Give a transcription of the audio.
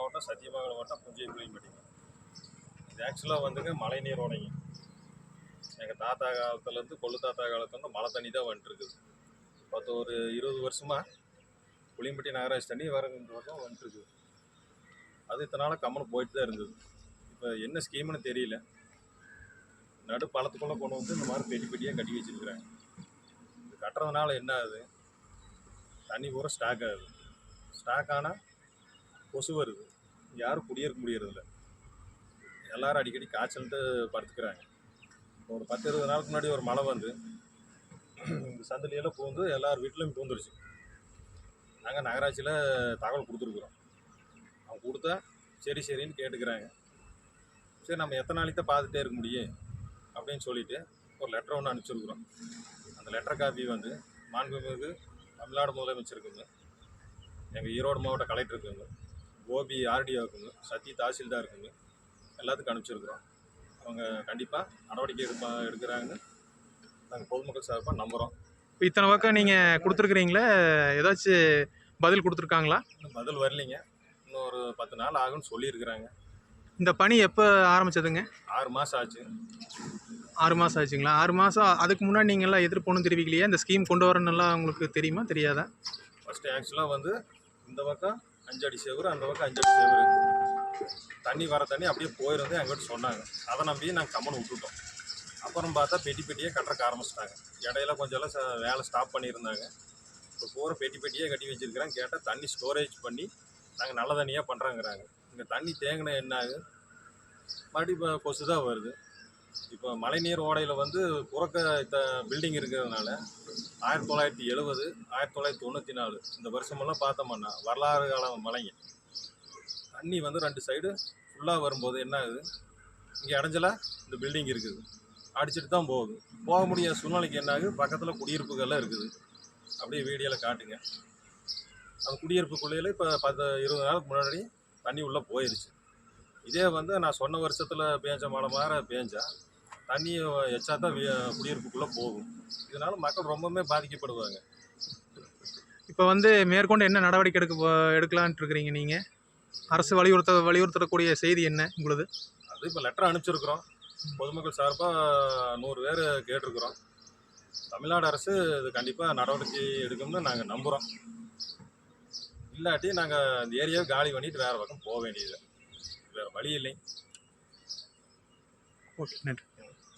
மாவட்டம் சத்தியமங்கலம் மாவட்டம் புஞ்சை புளியம்பட்டிங்க இது ஆக்சுவலாக வந்துங்க மழைநீர் ஓடைங்க. எங்கள் தாத்தா காலத்துலேருந்து கொள்ளு தாத்தா காலத்துலேருந்து மழை தண்ணி தான் வந்துட்டுருக்குது. பத்து ஒரு இருபது வருஷமாக புளியம்பட்டி நகராட்சி தண்ணி வர இந்த பக்கம் அது இத்தனை நாளாக கம்மனு போயிட்டு தான் இருந்தது. இப்போ என்ன ஸ்கீம்னு தெரியல. நடு பழத்துக்குள்ளே கொண்டு வந்து இந்த மாதிரி பெட்டி பெட்டியாக கட்டி வச்சிருக்கிறாங்க. இது கட்டுறதுனால என்ன ஆகுது? தண்ணி பூரா ஸ்டாக் ஆகுது. ஸ்டாக் ஆனால் கொசு வருது யாரும் குடியிருக்க முடியறதில்ல. எல்லாரும் அடிக்கடி காய்ச்சல்ட்டு படுத்துக்கிறாங்க. ஒரு பத்து இருபது நாளுக்கு முன்னாடி ஒரு மழை வந்து இந்த சந்திலையெல்லாம் பூந்து எல்லார் வீட்டிலையும் பூந்துருச்சு. நாங்கள் நகராட்சியில் தகவல் கொடுத்துருக்குறோம். அவங்க கொடுத்தா சரி சரின்னு கேட்டுக்கிறாங்க. சரி நம்ம எத்தனை நாளைக்கு தான் பார்த்துட்டே இருக்க முடியும் அப்படின்னு சொல்லிட்டு ஒரு லெட்டர் ஒன்று அனுப்பிச்சிருக்குறோம். அந்த லெட்டர் காப்பி வந்து மாண்புமிகு தமிழ்நாடு முதலமைச்சருக்குங்க. எங்கள் ஈரோடு மாவட்ட கலெக்டருக்குங்க. கோபி ஆர்டிஓக்குங்க சத்தி தாசில்தார் இருக்குங்க. எல்லாத்துக்கும் அனுப்பிச்சிருக்கிறோம். அவங்க கண்டிப்பாக நடவடிக்கை எடுப்பா எடுக்கிறாங்கன்னு நாங்கள் பொதுமக்கள் சார்பாக நம்புகிறோம் இப்போ இத்தனை பக்கம் நீங்கள் கொடுத்துருக்குறீங்களே ஏதாச்சும் பதில் கொடுத்துருக்காங்களா? இன்னும் பதில் வரலைங்க. இன்னும் ஒரு பத்து நாள் ஆகும்னு சொல்லியிருக்கிறாங்க. இந்த பணி எப்போ ஆரம்பிச்சதுங்க? ஆறு மாதம் ஆச்சு. ஆறு மாதம் ஆச்சுங்களா? ஆறு மாதம் அதுக்கு முன்னாடி நீங்கள் எல்லாம் எதிர்ப்பு தெரிவிக்கலையா? இந்த ஸ்கீம் கொண்டு வரணும்லாம் உங்களுக்கு தெரியுமா? தெரியாதா? ஃபஸ்ட்டு ஆக்சுவலாக வந்து இந்த பக்கம் அஞ்சு அடி அந்த பக்கம் அஞ்சடி சேவரு தண்ணி வர தண்ணி அப்படியே போயிருந்தே எங்கிட்ட சொன்னாங்க. அதை நம்பி நாங்கள் கம்மனு விட்டுட்டோம். அப்புறம் பார்த்தா பெட்டி பெட்டியே கட்டுறக்க ஆரம்பிச்சிட்டாங்க. இடையில கொஞ்சம் எல்லாம் வேலை ஸ்டாப் பண்ணியிருந்தாங்க. இப்போ பூரா பெட்டி பெட்டியே கட்டி வச்சிருக்கிறாங்க கேட்டால் தண்ணி ஸ்டோரேஜ் பண்ணி நாங்கள் நல்ல தண்ணியாக பண்ணுறாங்கிறாங்க இங்கே தண்ணி தேங்கின என்ன ஆகுது? மறுபடியும் இப்போ கொசு தான் வருது. இப்போ மழைநீர் ஓடையில் வந்து புறக்க பில்டிங் இருக்கிறதுனால ஆயிரத்தி தொள்ளாயிரத்தி எழுபது ஆயிரத்தி தொள்ளாயிரத்தி தொண்ணூற்றி நாலு. இந்த வருஷமெல்லாம் பார்த்தோம்னா வரலாறு காலம் மழைங்க தண்ணி வந்து ரெண்டு சைடு ஃபுல்லாக வரும்போது என்ன ஆகுது? இங்கே அடைஞ்சலா இந்த பில்டிங் இருக்குது. அடிச்சிட்டு தான் போகுது. போக முடியாத சூழ்நிலைக்கு என்ன ஆகுது? பக்கத்தில் குடியிருப்புகள்லாம் இருக்குது. அப்படியே வீடியோவில் காட்டுங்க. அந்த குடியிருப்புக்குள்ளேயே இப்போ பத்து இருபது நாளுக்கு முன்னாடி தண்ணி உள்ளே போயிடுச்சு இதே வந்து நான் சொன்ன வருஷத்தில் பேஞ்ச மழை மாதிரி பேஞ்சால் தண்ணி எச்சா தான் குடியிருப்புக்குள்ளே போகும். இதனால மக்கள் ரொம்பவுமே பாதிக்கப்படுவாங்க. இப்போ வந்து மேற்கொண்டு என்ன நடவடிக்கை எடுக்க எடுக்கலான்ட்டு இருக்கிறீங்க நீங்கள் அரசு வலியுறுத்த வலியுறுத்தக்கூடிய செய்தி என்ன உங்களுது? அது இப்போ லெட்டர் அனுப்பிச்சிருக்கிறோம். பொதுமக்கள் சார்பாக நூறு பேர் கேட்டிருக்கிறோம். தமிழ்நாடு அரசு இது கண்டிப்பாக நடவடிக்கை எடுக்கும்னு நாங்கள் நம்புகிறோம் இல்லாட்டி நாங்கள் இந்த ஏரியாவை காலி பண்ணிட்டு வேறு பக்கம் போக வேண்டியது. வேறு வழி இல்லை. ஓகே நன்றி.